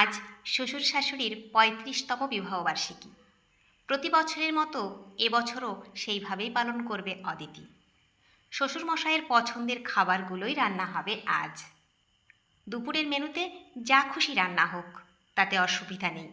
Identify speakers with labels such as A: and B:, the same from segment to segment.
A: আজ শ্বশুর শাশুড়ির পঁয়ত্রিশতম বিবাহবার্ষিকী। প্রতি বছরের মতো এবছরও সেইভাবেই পালন করবে অদিতি। শ্বশুরমশাইয়ের পছন্দের খাবারগুলোই রান্না হবে আজ। দুপুরের মেনুতে যা খুশি রান্না হোক, তাতে অসুবিধা নেই।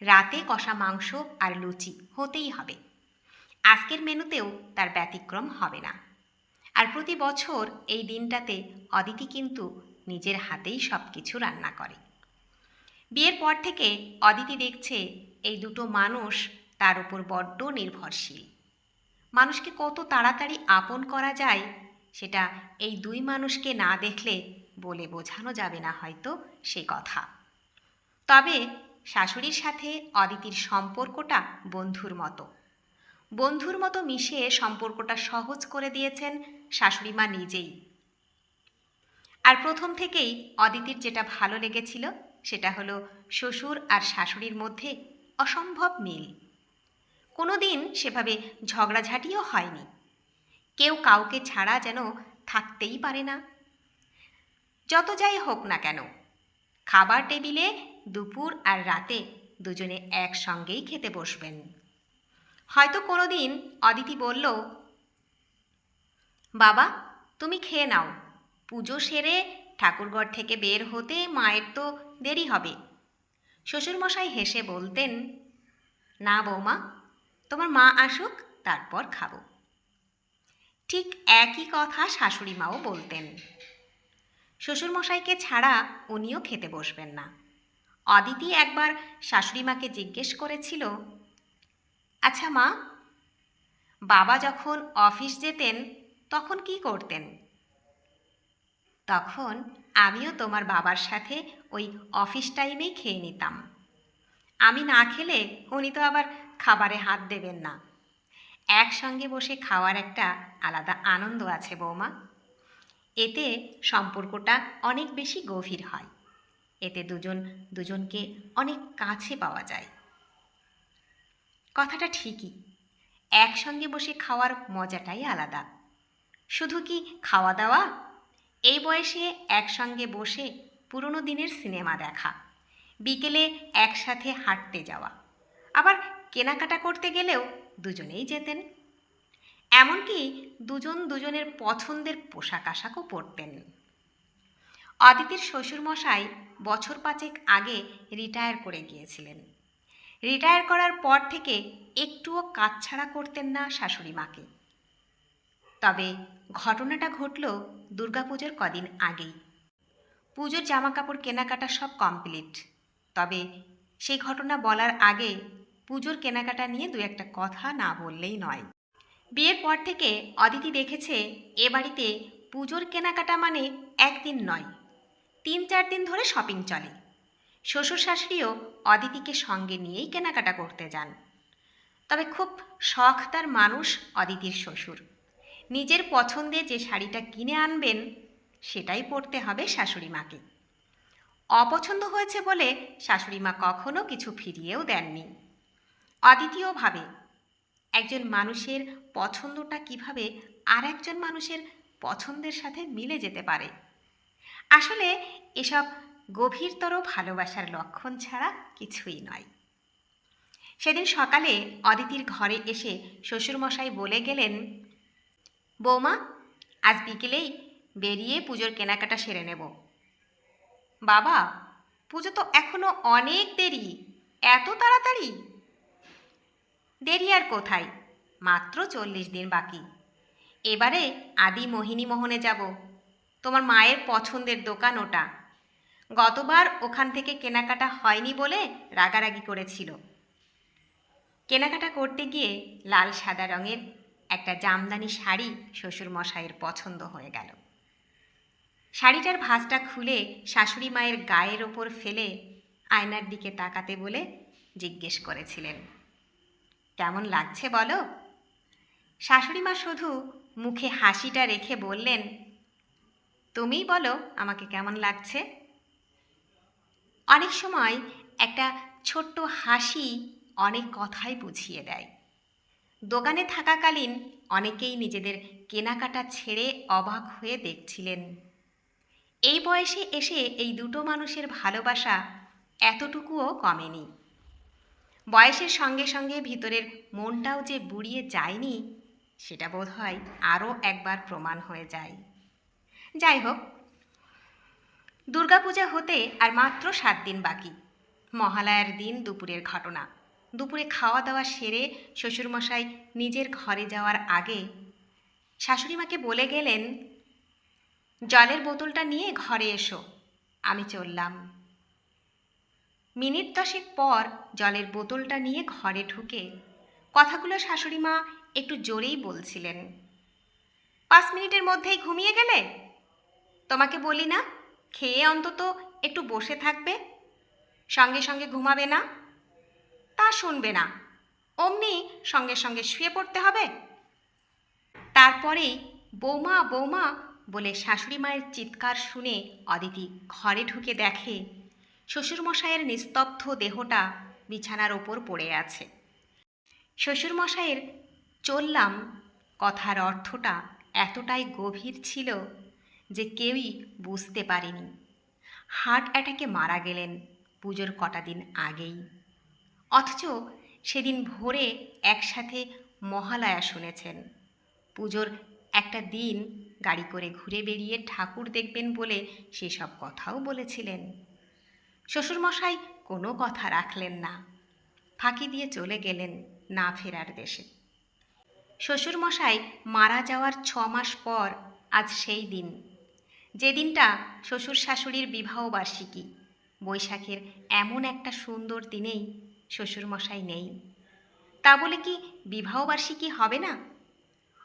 A: রাতে কষা মাংস আর লুচি হতেই হবে। আজকের মেনুতেও তার ব্যতিক্রম হবে না। আর প্রতি বছর এই দিনটাতে অদিতি কিন্তু নিজের হাতেই সব কিছু রান্না করে। বিয়ের পর থেকে অদিতি দেখছে এই দুটো মানুষ তার উপর বড্ড নির্ভরশীল। মানুষকে কত তাড়াতাড়ি আপন করা যায় সেটা এই দুই মানুষকে না দেখলে বলে বোঝানো যাবে না হয়তো সে কথা। তবে শাশুড়ির সাথে অদিতির সম্পর্কটা বন্ধুর মতো। বন্ধুর মতো মিশে সম্পর্কটা সহজ করে দিয়েছেন শাশুড়িমা নিজেই। আর প্রথম থেকেই অদিতির যেটা ভালো লেগেছিল সেটা হলো শ্বশুর আর শাশুড়ির মধ্যে অসম্ভব মিল। কোনো দিন সেভাবে ঝগড়াঝাটিও হয়নি। কেউ কাউকে ছাড়া যেন থাকতেই পারে না। যত যাই হোক না কেন, খাবার টেবিলে দুপুর আর রাতে দুজনে একসঙ্গেই খেতে বসবেন। হয়তো কোনো দিন অদিতি বলল, বাবা, তুমি খেয়ে নাও। পুজো সেরে ঠাকুরঘর থেকে বের হতে মায়ের তো দেরি হবে। শ্বশুরমশাই হেসে বলতেন, না বৌমা, তোমার মা আসুক, তারপর খাব। ঠিক একই কথা শাশুড়ি মাও বলতেন। শ্বশুরমশাইকে ছাড়া উনিও খেতে বসবেন না। অদিতি একবার শাশুড়ি মাকে জিজ্ঞেস করেছিল আচ্ছা মা, বাবা যখন অফিস যেতেন তখন কি করতেন? তখন আমিও তোমার বাবার সাথে ওই অফিস টাইমেই খেয়ে নিতাম। আমি না খেলে উনি তো আবার খাবারে হাত দেবেন না। একসঙ্গে বসে খাওয়ার একটা আলাদা আনন্দ আছে বৌমা। এতে সম্পর্কটা অনেক বেশি গভীর হয়। এতে দুজন, দুজনকে অনেক কাছে পাওয়া যায়। কথাটা ঠিকই। একসঙ্গে বসে খাওয়ার মজাটাই আলাদা। শুধু কি খাওয়া দাওয়া এই বয়সে একসঙ্গে বসে পুরনো দিনের সিনেমা দেখা, বিকেলে একসাথে হাঁটতে যাওয়া, আবার কেনাকাটা করতে গেলেও দুজনেই যেতেন। এমনকি দুজন দুজনের পছন্দের পোশাক আশাকও পরতেন। অদিতির শ্বশুরমশাই বছর পাঁচেক আগে রিটায়ার করে গিয়েছিলেন। রিটায়ার করার পর থেকে একটুও কাজ ছাড়া করতেন না শাশুড়ি মাকে। তবে ঘটনাটা ঘটল দুর্গাপুজোর কদিন আগেই। পুজোর জামাকাপড় কেনাকাটা সব কমপ্লিট। তবে সেই ঘটনা বলার আগে পুজোর কেনাকাটা নিয়ে দু একটা কথা না বললেই নয়। বিয়ের পর থেকে অদিতি দেখেছে এ বাড়িতে পুজোর কেনাকাটা মানে একদিন নয়, তিন চার দিন ধরে শপিং চলে। শ্বশুর শাশুড়িও অদিতিকে সঙ্গে নিয়েই কেনাকাটা করতে যান। তবে খুব শখ তার মানুষ অদিতির শ্বশুর। নিজের পছন্দে যে শাড়িটা কিনে আনবেন, সেটাই পরতে হবে শাশুড়ি মাকে। অপছন্দ হয়েছে বলে শাশুড়ি মা কখনো কিছু ফিরিয়েও দেননি। অদ্বিতীয় ভাবে একজন মানুষের পছন্দটা কীভাবে আর একজন মানুষের পছন্দের সাথে মিলে যেতে পারে? আসলে এসব গভীরতর ভালোবাসার লক্ষণ ছাড়া কিছুই নয়। সেদিন সকালে অদিতির ঘরে এসে শ্বশুরমশাই বলে গেলেন বৌমা, আজ বিকেলেই বেরিয়ে পুজোর কেনাকাটা সেরে নেব। বাবা, পুজো তো এখনও অনেক দেরি। এত তাড়াতাড়ি? দেরি আর কোথায়? মাত্র চল্লিশ দিন বাকি। এবারে আদি মোহিনী মোহনে যাব। তোমার মায়ের পছন্দের দোকান ওটা। গতবার ওখান থেকে কেনাকাটা হয়নি বলে রাগারাগি করেছিল। কেনাকাটা করতে গিয়ে লাল সাদা রঙের একটা জামদানি শাড়ি শ্বশুর মশাইয়ের পছন্দ হয়ে গেল। শাড়িটার ভাঁজটা খুলে শাশুড়ি মায়ের গায়ের ওপর ফেলে আয়নার দিকে তাকাতে বলে জিজ্ঞেস করেছিলেন, কেমন লাগছে বলো? শাশুড়ি মা শুধু মুখে হাসিটা রেখে বললেন, তুমিই বলো আমাকে কেমন লাগছে? অনেক সময় একটা ছোট্ট হাসি অনেক কথাই বুঝিয়ে দেয়। দোকানে থাকাকালীন অনেকেই নিজেদের কেনাকাটা ছেড়ে অবাক হয়ে দেখছিলেন। এই বয়সে এসে এই দুটো মানুষের ভালোবাসা এতটুকুও কমেনি। বয়সের সঙ্গে সঙ্গে ভিতরের মনটাও যে বুড়িয়ে যায়নি, সেটা বোধ হয় আরও একবার প্রমাণ হয়ে যায়। যাই হোক, দুর্গাপূজা হতে আর মাত্র সাত দিন বাকি। মহালয়ার দিন দুপুরের ঘটনা। দুপুরে খাওয়া দাওয়া সেরে শ্বশুরমশাই নিজের ঘরে যাওয়ার আগে শাশুড়িমাকে বলে গেলেন, জলের বোতলটা নিয়ে ঘরে এসো, আমি চললাম। মিনিট দশেক পর জলের বোতলটা নিয়ে ঘরে ঢুকে কথাগুলো শাশুড়িমা একটু জোরেই বলছিলেন, পাঁচ মিনিটের মধ্যেই ঘুমিয়ে গেলে? তোমাকে বলি না, খেয়ে অন্তত একটু বসে থাকবে, সঙ্গে সঙ্গে ঘুমাবে না? তা শুনবে না। অমনি সঙ্গে সঙ্গে শুয়ে পড়তে হবে। তারপরেই বৌমা বৌমা বলে শাশুড়ি মায়ের চিৎকার শুনে অদিতি ঘরে ঢুকে দেখে শ্বশুরমশাইয়ের নিস্তব্ধ দেহটা বিছানার ওপর পড়ে আছে। শ্বশুরমশাইয়ের চললাম কথার অর্থটা এতটাই গভীর ছিল যে কেউই বুঝতে পারেনি। হার্ট অ্যাটাকে মারা গেলেন পুজোর কটা দিন আগেই। অথচ সেদিন ভোরে একসাথে মহালয়া শুনেছেন। পুজোর একটা দিন গাড়ি করে ঘুরে বেরিয়ে ঠাকুর দেখবেন বলে সেসব কথাও বলেছিলেন। শ্বশুরমশাই কোনো কথা রাখলেন না। ফাঁকি দিয়ে চলে গেলেন না ফেরার দেশে। শ্বশুরমশাই মারা যাওয়ার ছ মাস পর আজ সেই দিন। যে দিনটা শ্বশুর শাশুড়ির বিবাহবার্ষিকী, বৈশাখের এমন একটা সুন্দর দিনেই শ্বশুরমশাই নেই। তা বলে কি বিবাহবার্ষিকী হবে না?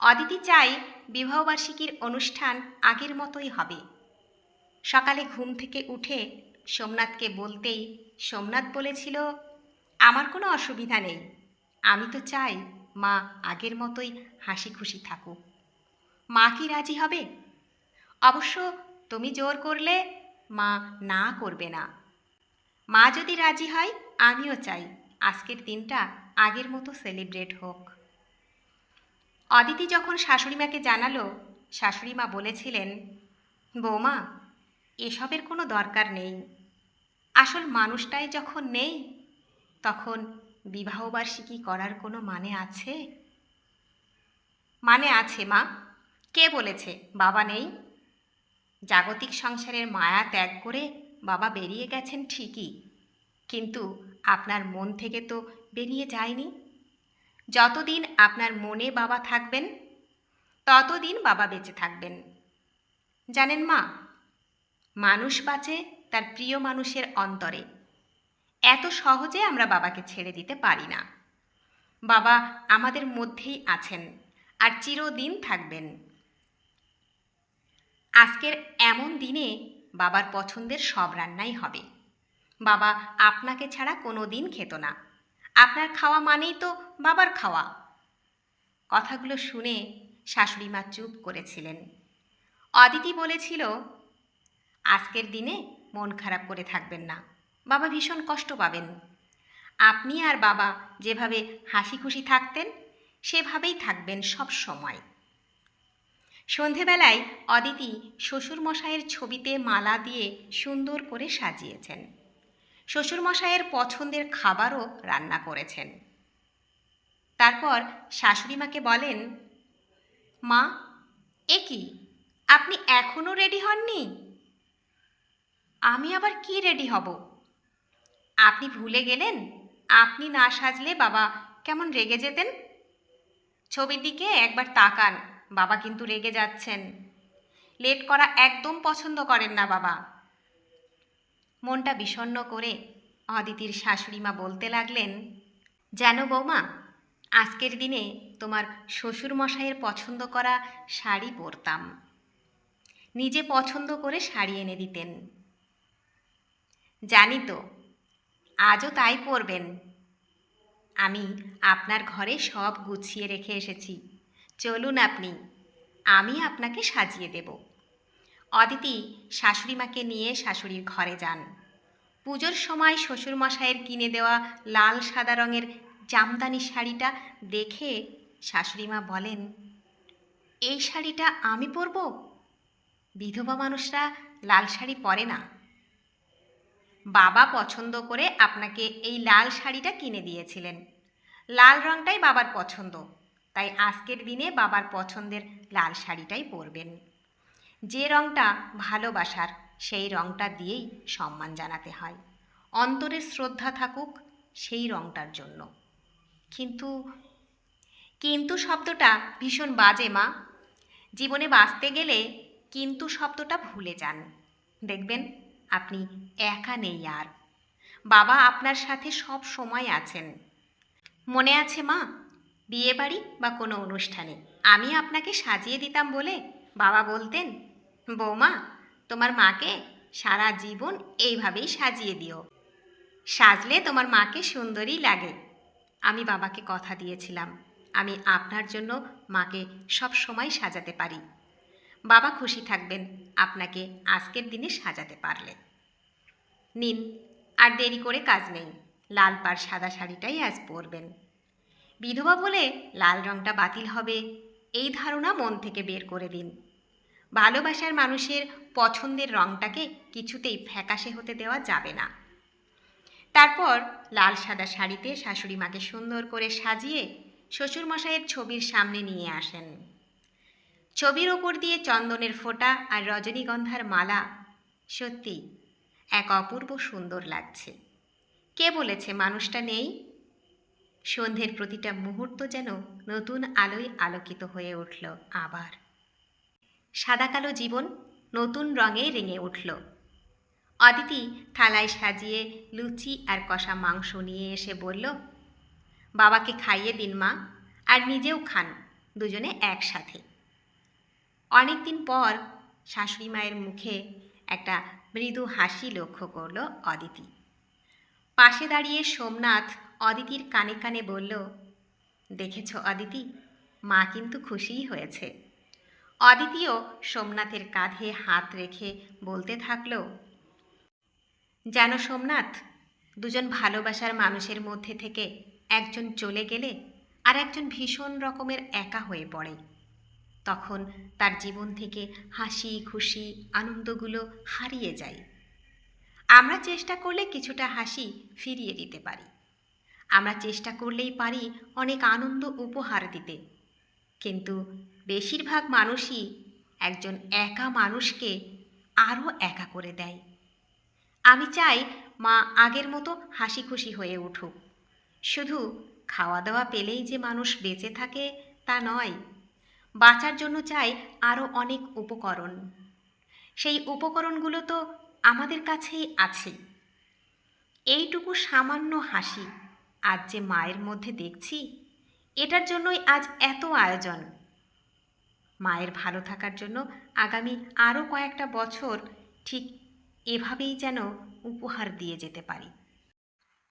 A: অদিতি চাই বিবাহবার্ষিকীর অনুষ্ঠান আগের মতোই হবে। সকালে ঘুম থেকে উঠে সোমনাথকে বলতেই সোমনাথ বলেছিল, আমার কোনো অসুবিধা নেই। আমি তো চাই মা আগের মতোই হাসি খুশি থাকুক। মা কি রাজি হবে? অবশ্য তুমি জোর করলে মা না করবে না। মা যদি রাজি হয় আমিও চাই আজকের দিনটা আগের মতো সেলিব্রেট হোক। অদিতি যখন শাশুড়িমাকে জানালো শাশুড়িমা বলেছিলেন, বৌমা, এসবের কোনো দরকার নেই। আসল মানুষটাই যখন নেই, তখন বিবাহবার্ষিকী করার কোনো মানে আছে? মানে আছে, মা। কে বলেছে? বাবা নেই? জাগতিক সংসারের মায়া ত্যাগ করে বাবা বেরিয়ে গেছেন ঠিকই। কিন্তু আপনার মন থেকে তো বেরিয়ে যায়নি। যতদিন আপনার মনে বাবা থাকবেন, ততদিন বাবা বেঁচে থাকবেন। জানেন মা, মানুষ বাঁচে তার প্রিয় মানুষের অন্তরে। এত সহজে আমরা বাবাকে ছেড়ে দিতে পারি না। বাবা আমাদের মধ্যেই আছেন আর চিরদিন থাকবেন। আজকের এমন দিনে বাবার পছন্দের সব রান্নাই হবে। বাবা আপনাকে ছাড়া কোনো দিন খেত না। আপনার খাওয়া মানেই তো বাবার খাওয়া। কথাগুলো শুনে শাশুড়ি মা চুপ করেছিলেন। অদিতি বলেছিল, আজকের দিনে মন খারাপ করে থাকবেন না। বাবা ভীষণ কষ্ট পাবেন। আপনি আর বাবা যেভাবে হাসি খুশি থাকতেন, সেভাবেই থাকবেন সব সময়। সন্ধেবেলায় অদিতি শ্বশুরমশাইয়ের ছবিতে মালা দিয়ে সুন্দর করে সাজিয়েছেন। শ্বশুরমশাইয়ের পছন্দের খাবারও রান্না করেছেন। তারপর শাশুড়িমাকে বলেন, মা, এ কি? আপনি এখনও রেডি হননি? আমি আবার কি রেডি হব? আপনি ভুলে গেলেন? আপনি না সাজলে বাবা কেমন রেগে যেতেন? ছবির দিকে একবার তাকান, বাবা কিন্তু রেগে যাচ্ছেন। লেট করা একদম পছন্দ করেন না বাবা। মনটা বিষণ্ণ করে অদিতির শাশুড়িমা বলতে লাগলেন, জানো বৌমা, আজকের দিনে তোমার শ্বশুরমশাইয়ের পছন্দ করা শাড়ি পরতাম। নিজে পছন্দ করে শাড়ি এনে দিতেন। জানি তো, আজও তাই পরবেন। আমি আপনার ঘরে সব গুছিয়ে রেখে এসেছি। চলুন আপনি, আমি আপনাকে সাজিয়ে দেব। অদিতি শাশুড়িমাকে নিয়ে শাশুড়ির ঘরে যান। পুজোর সময় শ্বশুরমশাইয়ের কিনে দেওয়া লাল সাদা রঙের জামদানি শাড়িটা দেখে শাশুড়িমা বলেন, এই শাড়িটা আমি পরব? বিধবা মানুষরা লাল শাড়ি পরে না। বাবা পছন্দ করে আপনাকে এই লাল শাড়িটা কিনে দিয়েছিলেন। লাল রঙটাই বাবার পছন্দ, তাই আজকের দিনে বাবার পছন্দের লাল শাড়িটাই পরবেন। যে রঙটা ভালোবাসার, সেই রঙটা দিয়েই সম্মান জানাতে হয়। অন্তরে শ্রদ্ধা থাকুক সেই রঙটার জন্য। কিন্তু কিন্তু শব্দটা ভীষণ বাজে, মা। জীবনে বাঁচতে গেলে কিন্তু শব্দটা ভুলে যান। দেখবেন, আপনি একা নেই আর। বাবা আপনার সাথে সব সময় আছেন। মনে আছে, মা? বিয়ে বাড়ি বা কোনো অনুষ্ঠানে আমি আপনাকে সাজিয়ে দিতাম বলে বাবা বলতেন বৌমা, তোমার মাকে সারা জীবন এইভাবেই সাজিয়ে দিও। সাজলে তোমার মাকে সুন্দরই লাগে। আমি বাবাকে কথা দিয়েছিলাম, আমি আপনার জন্য মাকে সব সময় সাজাতে পারি। বাবা খুশি থাকবেন আপনাকে আজকের দিনে সাজাতে পারলে। নিন, আর দেরি করে কাজ নেই, লাল পাড় সাদা শাড়িটাই আজ পরবেন। বিধবা বলে লাল রঙটা বাতিল হবে, এই ধারণা মন থেকে বের করে দিন। ভালোবাসার মানুষের পছন্দের রঙটাকে কিছুতেই ফ্যাকাশে হতে দেওয়া যাবে না। তারপর লাল সাদা শাড়িতে শাশুড়ি মাকে সুন্দর করে সাজিয়ে শ্বশুরমশাইয়ের ছবির সামনে নিয়ে আসেন। ছবির ওপর দিয়ে চন্দনের ফোঁটা আর রজনীগন্ধার মালা সত্যি এক অপূর্ব সুন্দর লাগছে। কে বলেছে মানুষটা নেই? সন্ধ্যের প্রতিটা মুহূর্ত যেন নতুন আলোয় আলোকিত হয়ে উঠল আবার। সাদা কালো জীবন নতুন রঙে রেঙে উঠল। অদিতি থালায় সাজিয়ে লুচি আর কষা মাংস নিয়ে এসে বলল, বাবাকে খাইয়ে দিন মা, আর নিজেও খান, দুজনে একসাথে। অনেক দিন পর শাশুড়ি মায়ের মুখে একটা মৃদু হাসি লক্ষ্য করল অদিতি। পাশে দাঁড়িয়ে সোমনাথ অদিতির কানে কানে বলল, দেখেছ অদিতি, মা কিন্তু খুশিই হয়েছে। অদিতিও সোমনাথের কাঁধে হাত রেখে বলতে থাকল, যেন সোমনাথ, দুজন ভালোবাসার মানুষের মধ্যে থেকে একজন চলে গেলে আর একজন ভীষণ রকমের একা হয়ে পড়ে। তখন তার জীবন থেকে হাসি, খুশি, আনন্দগুলো হারিয়ে যায়। আমরা চেষ্টা করলে কিছুটা হাসি ফিরিয়ে দিতে পারি। আমরা চেষ্টা করলেই পারি অনেক আনন্দ উপহার দিতে। কিন্তু বেশিরভাগ মানুষই একজন একা মানুষকে আরও একা করে দেয়। আমি চাই মা আগের মতো হাসি খুশি হয়ে উঠুক। শুধু খাওয়া দাওয়া পেলেই যে মানুষ বেঁচে থাকে তা নয়, বাঁচার জন্য চাই আরও অনেক উপকরণ। সেই উপকরণগুলো তো আমাদের কাছেই আছে। এইটুকু সামান্য হাসি আজ যে মায়ের মধ্যে দেখছি এটার জন্যই আজ এত আয়োজন। মায়ের ভালো থাকার জন্য আগামী আরও কয়েকটা বছর ঠিক এভাবেই যেন উপহার দিয়ে যেতে পারি।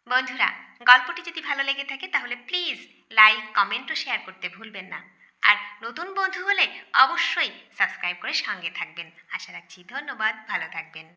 A: বন্ধুরা, গল্পটি যদি ভালো লেগে থাকে তাহলে প্লিজ লাইক, কমেন্ট ও শেয়ার করতে ভুলবেন না। আর নতুন বন্ধু হলে অবশ্যই সাবস্ক্রাইব করে সঙ্গে থাকবেন। আশা রাখছি ধন্যবাদ, ভালো থাকবেন।